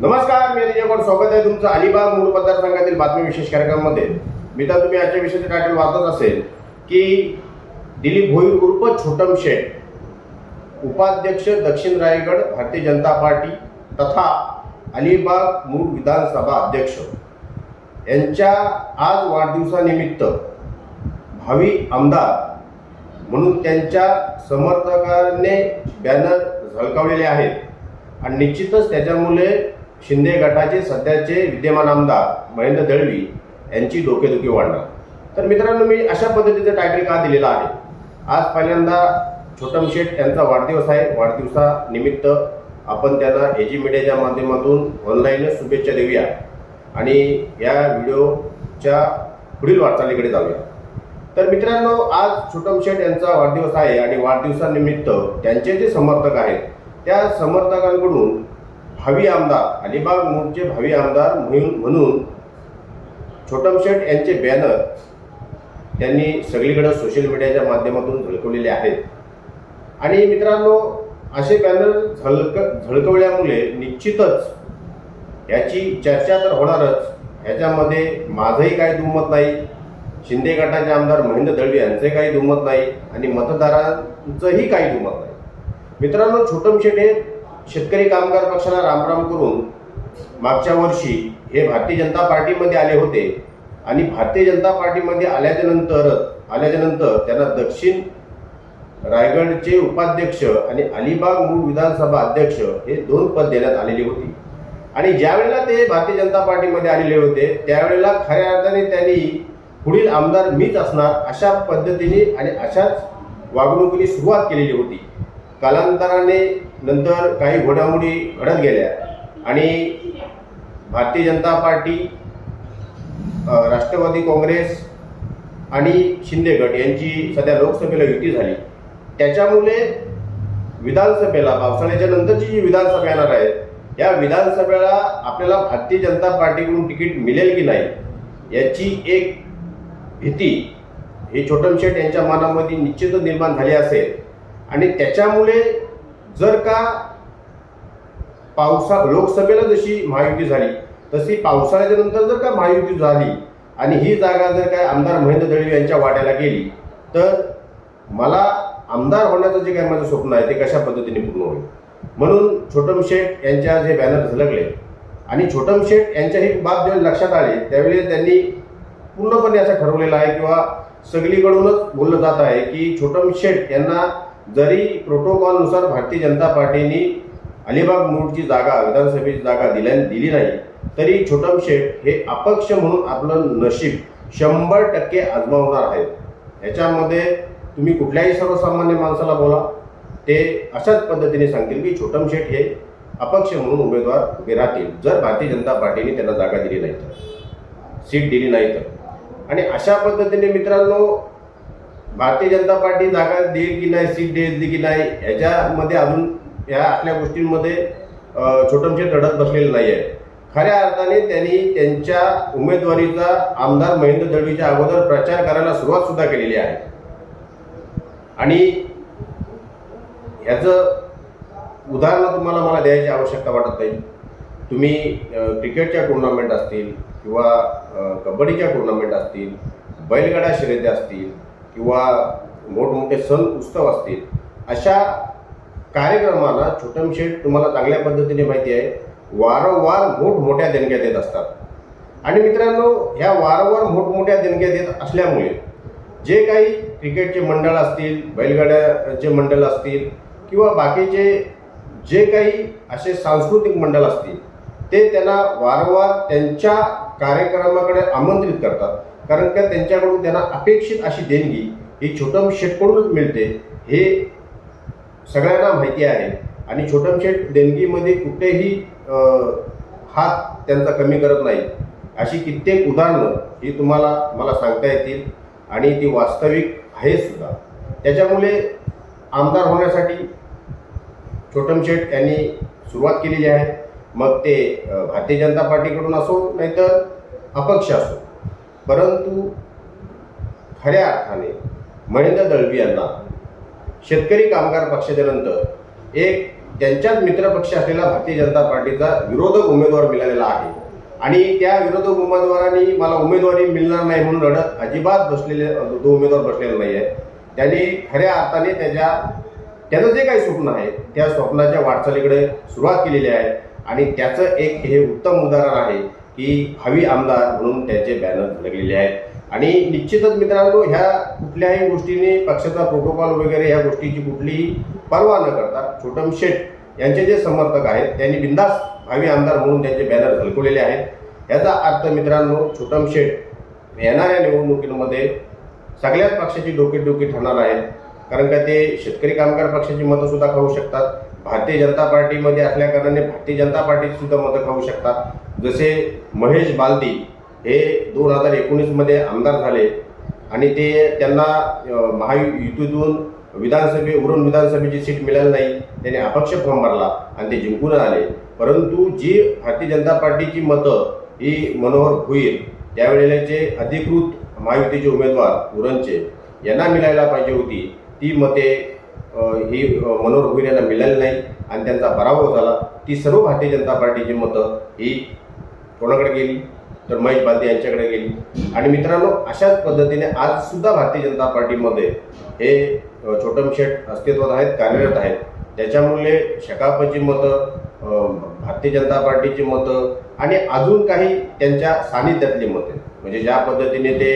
नमस्कार मी अजय कोण स्वागत आहे तुमचं अलिबाग मूळ मतदारसंघातील बातमी विशेष कार्यक्रमामध्ये. मी तर तुम्ही आजच्या विषयाचं टायटल वाचत असेल की दिलीप भोईर उर्फ छोटम शेठ उपाध्यक्ष दक्षिण रायगड भारतीय जनता पार्टी तथा अलिबाग मूळ विधानसभा अध्यक्ष. यांच्या आज वाढदिवसानिमित्त भावी आमदार म्हणून त्यांच्या समर्थकाने बॅनर झळकावलेले आहेत. आणि निश्चितच त्याच्यामुळे शिंदे गटाचे सध्याचे विद्यमान आमदार महेंद्र दळवी यांची डोकेदुखी वाढणार. तर मित्रांनो मी अशा पद्धतीचं टायटल का दिलेलं आहे? आज पहिल्यांदा छोटम शेठ यांचा वाढदिवस आहे. वाढदिवसानिमित्त आपण त्यांना एजी मीडियाच्या माध्यमातून ऑनलाईनच शुभेच्छा देऊया. आणि या व्हिडिओच्या पुढील वाटचालीकडे जाऊया. तर मित्रांनो आज छोटम शेठ यांचा वाढदिवस आहे आणि वाढदिवसानिमित्त त्यांचे जे समर्थक आहेत त्या समर्थकांकडून भावी आमदार अलिबाग मूळचे भावी आमदार म्हणून म्हणून छोटम शेठ यांचे बॅनर त्यांनी सगळीकडे सोशल मीडियाच्या माध्यमातून झळकवलेले आहेत. आणि मित्रांनो असे बॅनर झळक झळकवल्यामुळे निश्चितच याची चर्चा तर होणारच. ह्याच्यामध्ये माझंही काही दुमत नाही. शिंदे गटाचे आमदार महेंद्र दळवी यांचे काही दुमत नाही. आणि मतदारांचंही काही दुमत नाही. मित्रांनो छोटम शेठ हे शेतकरी कामगार पक्षाला रामराम करून मागच्या वर्षी हे भारतीय जनता पार्टीमध्ये आले होते. आणि भारतीय जनता पार्टीमध्ये आल्याच्यानंतर आल्याच्यानंतर त्यांना दक्षिण रायगडचे उपाध्यक्ष आणि अलिबाग मूळ विधानसभा अध्यक्ष हे दोन पद देण्यात आलेली होती. आणि ज्यावेळेला ते भारतीय जनता पार्टीमध्ये आलेले होते त्यावेळेला खऱ्या अर्थाने त्यांनी पुढील आमदार मीच असणार अशा पद्धतीने आणि अशाच वागणुकीने सुरुवात केलेली होती. कालांतराने नंतर काही घोडामोडी घडत गेल्या. आणि भारतीय जनता पार्टी राष्ट्रवादी काँग्रेस आणि शिंदे गट यांची सध्या लोकसभेला युती झाली. त्याच्यामुळे विधानसभेला पावसाळ्याच्या नंतरची जी विधानसभा येणार आहे या विधानसभेला आपल्याला भारतीय जनता पार्टीकडून तिकीट मिळेल की नाही याची एक भीती हे छोटम शेठ यांच्या मनामध्ये निश्चितच निर्माण झाली असेल. आणि त्याच्यामुळे जर का पावसा लोकसभेला जशी महायुती झाली तशी पावसाळ्याच्या नंतर जर का महायुती झाली आणि ही जागा जर काय आमदार महेंद्र दळवी यांच्या वाट्याला गेली तर मला आमदार होण्याचं जे काही माझं स्वप्न आहे ते कशा पद्धतीने पूर्ण होईल? म्हणून छोटम शेठ यांच्या जे बॅनर झलकले आणि छोटम शेठ यांच्या ही बाब जेव्हा लक्षात आली त्यावेळी त्यांनी पूर्णपणे असं ठरवलेलं आहे किंवा सगळीकडूनच बोललं जात आहे की छोटम शेठ यांना जरी प्रोटोकॉलनुसार भारतीय जनता पार्टीने अलिबाग मूळची जागा विधानसभेची जागा दिल्या दिली नाही तरी छोटम शेठ हे अपक्ष म्हणून आपलं नशीब शंभर टक्के आजमावणार आहेत. ह्याच्यामध्ये तुम्ही कुठल्याही सर्वसामान्य माणसाला बोला. ते अशाच पद्धतीने सांगतील की छोटम शेठ हे अपक्ष म्हणून उमेदवार उभे राहतील जर भारतीय जनता पार्टीने त्यांना जागा दिली नाही तर सीट दिली नाही तर. आणि अशा पद्धतीने मित्रांनो भारतीय जनता पार्टी जागा देईल की नाही सीट देईल की नाही याच्यामध्ये अजून या आपल्या गोष्टींमध्ये अ, लढत रडत बसलेलं नाही आहे खऱ्या अर्थाने त्यांनी त्यांच्या उमेदवारीचा आमदार महेंद्र दळवीच्या अगोदर प्रचार करायला सुरुवात सुद्धा केलेली आहे. आणि ह्याचं उदाहरणं तुम्हाला मला द्यायची आवश्यकता वाटत नाही. तुम्ही क्रिकेटच्या टुर्नामेंट असतील किंवा कबड्डीच्या टुर्नामेंट असतील बैलगाड्या शर्यती असतील किंवा मोठमोठे सण उत्सव असतील अशा कार्यक्रमांना छोटमशेठ तुम्हाला चांगल्या पद्धतीने माहिती आहे वारंवार मोठमोठ्या देणग्या देत असतात. आणि मित्रांनो ह्या वारंवार मोठमोठ्या देणग्या देत असल्यामुळे जे काही क्रिकेटचे मंडळ असतील बैलगाड्याचे मंडळ असतील किंवा बाकीचे जे काही असे सांस्कृतिक मंडळ असतील ते त्यांना वारंवार त्यांच्या कार्यक्रमाकडे आमंत्रित करतात. कारण का त्यांच्याकडून त्यांना अपेक्षित अशी देणगी ही छोटम शेटकडूनच मिळते हे सगळ्यांना माहिती आहे. आणि छोटम शेट देणगीमध्ये कुठेही हात त्यांचा कमी करत नाही. अशी कित्येक उदाहरणं ही तुम्हाला मला सांगता येतील. आणि ती वास्तविक आहे सुद्धा. त्याच्यामुळे आमदार होण्यासाठी छोटम शेठ यांनी सुरुवात केलेली आहे. मग ते भारतीय जनता पार्टीकडून असो नाहीतर अपक्ष असो. परंतु खऱ्या अर्थाने महेंद्र दळवी यांना शेतकरी कामगार पक्षाच्या नंतर एक त्यांच्याच मित्रपक्ष असलेला भारतीय जनता पार्टीचा विरोधक उमेदवार मिळालेला आहे. आणि त्या विरोधक उमेदवारांनी मला उमेदवारी मिळणार नाही म्हणून रडत अजिबात बसलेले तो उमेदवार बसलेला नाही आहे त्यांनी खऱ्या अर्थाने त्याच्या त्याचं जे काही स्वप्न आहे त्या स्वप्नाच्या वाटचालीकडे सुरुवात केलेली आहे. आणि त्याचं एक हे उत्तम उदाहरण आहे ही हवी आमदार म्हणून त्यांचे बॅनर लागलेले आहेत. आणि निश्चितच मित्रांनो ह्या कुठल्याही गोष्टीने पक्षाचा प्रोटोकॉल वगैरे ह्या गोष्टीची कुठलीही पर्वा न करता छोटम शेठ यांचे जे समर्थक आहेत त्यांनी बिंदास भावी आमदार म्हणून त्यांचे बॅनर झलकवलेले आहेत. याचा अर्थ मित्रांनो छोटम शेठ येणाऱ्या निवडणुकीमध्ये सगळ्याच पक्षाची डोकेडोकी ठरणार आहेत. कारण का ते शेतकरी कामगार पक्षाची मतंसुद्धा खाऊ शकतात. भारतीय जनता पार्टीमध्ये असल्याकारणाने भारतीय जनता पार्टीची सुद्धा मतं खाऊ शकतात. जसे महेश बालदी हे दोन हजार एकोणीसमध्ये आमदार झाले आणि ते त्यांना महायुतीतून विधानसभे उरण विधानसभेची सीट मिळाली नाही त्याने अपक्ष फॉर्म भरला आणि ते जिंकून आले. परंतु जी भारतीय जनता पार्टीची मतं ही मनोहर भुईर त्यावेळेचे अधिकृत महायुतीचे उमेदवार उरणचे यांना मिळायला पाहिजे होती. ती मते ही मनोहर भुईर यांना मिळाली नाही आणि त्यांचा पराभव झाला. ती सर्व भारतीय जनता पार्टीची मतं ही कोणाकडे गेली? तर महेश बालदे यांच्याकडे गेली. आणि मित्रांनो अशाच पद्धतीने आज सुद्धा भारतीय जनता पार्टीमध्ये हे छोटम शेठ अस्तित्वात आहेत कार्यरत आहेत. त्याच्यामुळे शकापची मतं भारतीय जनता पार्टीची मतं आणि अजून काही त्यांच्या सानिध्यातली मतं म्हणजे ज्या पद्धतीने ते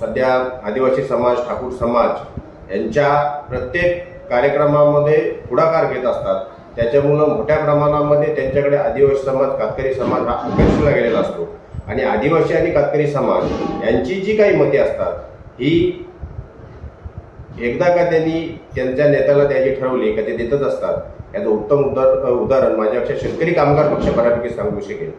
सध्या आदिवासी समाज ठाकूर समाज यांच्या प्रत्येक कार्यक्रमामध्ये पुढाकार घेत असतात. त्याच्यामुळं मोठ्या प्रमाणामध्ये त्यांच्याकडे आदिवासी समाज कातकरी समाज हा आकर्षला गेलेला असतो. आणि आदिवासी आणि कातकरी समाज यांची जी काही मते असतात ही एकदा का त्यांनी त्यांच्या नेत्याला त्याची ठरवली का ते देतच असतात. याचं उत्तम उदाहर उदाहरण माझ्यापेक्षा शेतकरी कामगार पक्ष बऱ्यापैकी सांगू शकेल.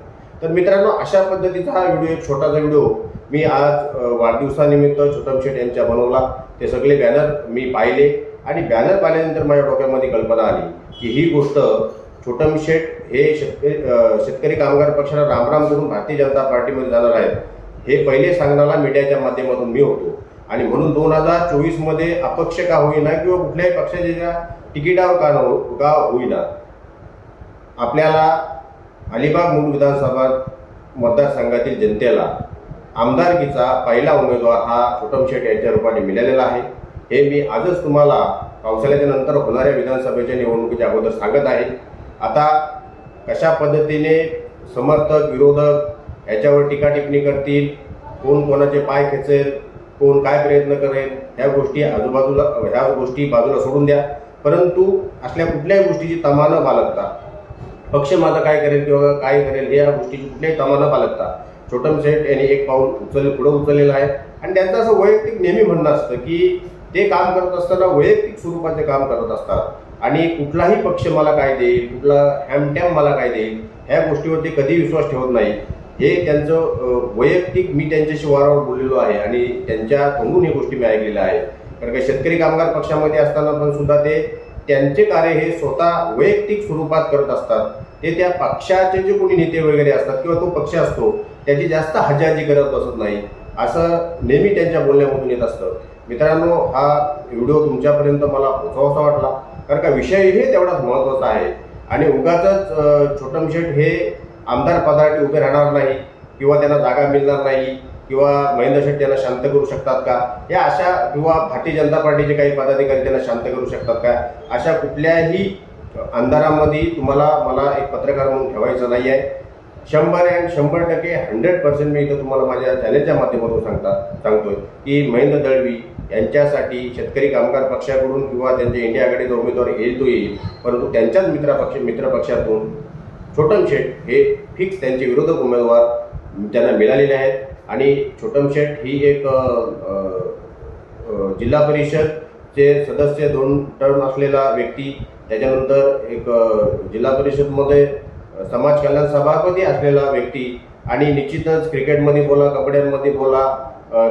तर मित्रांनो अशा पद्धतीचा हा व्हिडिओ एक छोटासा व्हिडिओ मी आज वाढदिवसानिमित्त छोटम शेठ यांच्या बनवला. ते सगळे बॅनर मी पाहिले. आणि बॅनर पाहिल्यानंतर माझ्या डोक्यामध्ये कल्पना आली की ही गोष्ट छोटम शेठ हे शेतकरी शेतकरी कामगार पक्षाला रामराम करून भारतीय जनता पार्टीमध्ये जाणार आहेत हे पहिले सांगणारा मीडियाच्या माध्यमातून मी होतो. आणि म्हणून दोन हजार चोवीसमध्ये अपक्ष का होईना किंवा कुठल्याही पक्षाच्या तिकिटावर का न हो, का होईना आपल्याला अलिबाग मूळ विधानसभा मतदारसंघातील जनतेला आमदारकीचा पहिला उमेदवार हा छोटम शेठ यांच्या रूपाने मिळालेला आहे. हे मी आजच तुम्हाला पावसाळ्याच्या नंतर होणाऱ्या विधानसभेच्या निवडणुकीच्या अगोदर सांगत आहे. आता कशा पद्धतीने समर्थक विरोधक याच्यावर टीका टिप्पणी करतील कोण कोणाचे पाय खेचेल कोण काय प्रयत्न करेल ह्या गोष्टी आजूबाजूला ह्या गोष्टी बाजूला सोडून द्या. परंतु असल्या कुठल्याही गोष्टीची तमा न बाळगता पक्ष माझा काय करेल किंवा काय करेल हे या गोष्टीची कुठल्याही तमा न बाळगता छोटम सेठ यांनी एक पाऊल उचल पुढं उचललेलं आहे. आणि त्यांचं असं वैयक्तिक नेहमी म्हणणं असतं की ते काम करत असताना वैयक्तिक स्वरूपाचे काम करत असतात. आणि कुठलाही पक्ष मला काय देईल कुठला हॅमटॅम मला काय देईल ह्या गोष्टीवरती कधी विश्वास ठेवत नाही. हे त्यांचं वैयक्तिक मी त्यांच्याशी वारंवार बोललेलो आहे आणि त्यांच्या तोंडून ही गोष्टी मी ऐकलेल्या आहे कारण का शेतकरी कामगार पक्षामध्ये असताना पण सुद्धा ते त्यांचे कार्य हे स्वतः वैयक्तिक स्वरूपात करत असतात. ते त्या पक्षाचे जे कोणी नेते वगैरे असतात किंवा तो पक्ष असतो त्याची जास्त हजाजी करत बसत नाही. असं नेहमी त्यांच्या बोलण्यामधून येत असतं. मित्रांनो हा व्हिडिओ तुमच्यापर्यंत मला पोचवासा वाटला. कारण का विषय हे तेवढाच महत्त्वाचा आहे. आणि उगाच छोटम शेठ हे आमदार पदासाठी उभे राहणार नाही किंवा त्यांना जागा मिळणार नाही किंवा महेंद्र शेट्टी यांना शांत करू शकतात का? या अशा किंवा भारतीय जनता पार्टीचे काही पदाधिकारी त्यांना शांत करू शकतात का? अशा कुठल्याही अंधारामध्ये तुम्हाला मला एक पत्रकार म्हणून ठेवायचं नाही आहे शंभर अँड शंभर टक्के हंड्रेड पर्सेंट मी इथं तुम्हाला माझ्या चॅनलच्या माध्यमातून सांगता सांगतोय की महेंद्र दळवी यांच्यासाठी शेतकरी कामगार पक्षाकडून किंवा त्यांच्या इंडिया आघाडीचा उमेदवार येईल तो येईल. परंतु त्यांच्याच मित्रपक्ष मित्रपक्षातून छोटम शेठ हे फिक्स त्यांचे विरोधक उमेदवार त्यांना मिळालेले आहेत. आणि छोटम शेठ ही एक जिल्हा परिषदचे सदस्य दोन टर्म असलेला व्यक्ती. त्याच्यानंतर एक जिल्हा परिषदमध्ये समाज कल्याण सभापती असलेला व्यक्ती आणि निश्चितच क्रिकेटमध्ये बोला कबड्ड्यांमध्ये बोला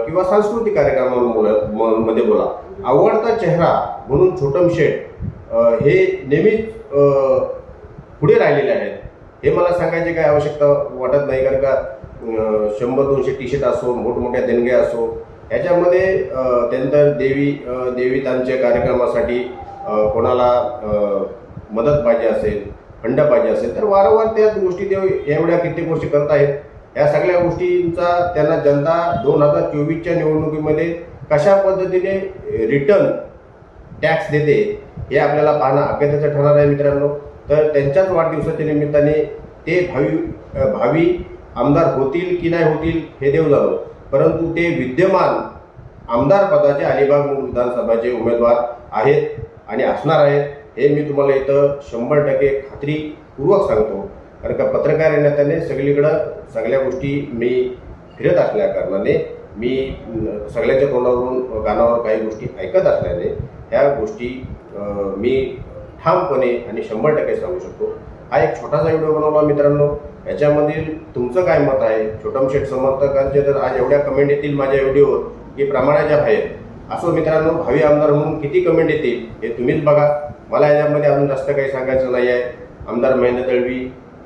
किंवा सांस्कृतिक कार्यक्रमांमध्ये बोला म- मध्ये बोला. आवडता चेहरा म्हणून छोटम शेठ हे नेहमीच पुढे राहिलेले आहेत. हे मला सांगायची काही आवश्यकता वाटत नाही कारण का शंभर दोनशे टी शर्ट असो मोठमोठ्या देणग्या असो ह्याच्यामध्ये त्यानंतर देवी देवीतांच्या कार्यक्रमासाठी कोणाला मदत पाहिजे असेल फंड पाहिजे असेल तर वारंवार त्याच गोष्टी ते एवढ्या कित्येक गोष्टी करत आहेत या सगळ्या गोष्टींचा त्यांना जनता दोन हजार चोवीसच्या निवडणुकीमध्ये कशा पद्धतीने रिटर्न टॅक्स देते हे आपल्याला पाहणं अभ्यासाचं ठरणार आहे मित्रांनो. तर त्यांच्याच वाढदिवसाच्या निमित्ताने ते भावी भावी आमदार होतील की नाही होतील हे देव जाणो परंतु ते विद्यमान आमदार पदाचे अलिबाग विधानसभाचे उमेदवार आहेत आणि असणार आहेत हे मी तुम्हाला इथं शंभर टक्के खात्रीपूर्वक सांगतो. कारण का पत्रकार या नात्याने सगळीकडं सगळ्या गोष्टी मी फिरत असल्या कारणाने मी सगळ्याच्या तोंडावरून कानावर काही गोष्टी ऐकत असल्याने ह्या गोष्टी मी ठामपणे आणि शंभर टक्के सांगू शकतो. हा एक छोटासा व्हिडिओ बनवला मित्रांनो. याच्यामधील तुमचं काय मत आहे? छोटम शेठ समर्थकांचे तर आज एवढ्या कमेंट येतील माझ्या व्हिडिओवर की प्रमाणाच्या बाहेर. असो मित्रांनो भावी आमदार म्हणून किती कमेंट येतील हे तुम्हीच बघा. मला याच्यामध्ये अजून जास्त काही सांगायचं नाही आहे आमदार महेंद्र दळवी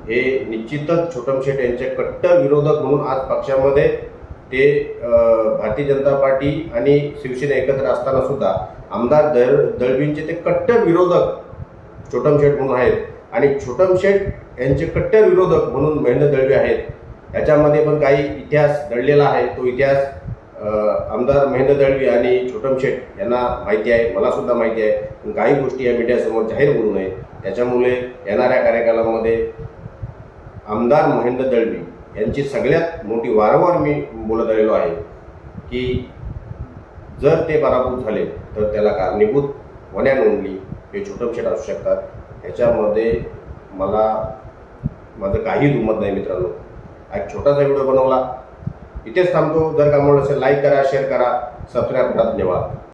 हे निश्चितच छोटम शेठ यांचे कट्टर विरोधक म्हणून आज पक्षामध्ये ते भारतीय जनता पार्टी आणि शिवसेना एकत्र असताना सुद्धा आमदार दळ दळवींचे ते कट्टर विरोधक छोटम शेठ म्हणून आहेत. आणि छोटम शेठ यांचे कट्टर विरोधक म्हणून महेंद्र दळवी आहेत. याच्यामध्ये पण काही इतिहास दडलेला आहे. तो इतिहास आमदार महेंद्र दळवी आणि छोटम शेठ यांना माहिती आहे मला सुद्धा माहिती आहे पण काही गोष्टी या मीडियासमोर जाहीर बोलू नये. त्याच्यामुळे येणाऱ्या कार्यकालामध्ये आमदार महेंद्र दळवी यांची सगळ्यात मोठी वारंवार मी बोलत आलेलो आहे की जर ते पराभूत झाले तर त्याला कारणीभूत वन्या नोंदली हे छोटमशेट असू शकतात. ह्याच्यामध्ये मला माझं काही दुमत नाही मित्रांनो. एक छोटासा व्हिडिओ बनवला. इथेच थांबतो. जर का म्हणून असेल लाईक करा शेअर करा सबस्क्राईब करा धन्यवाद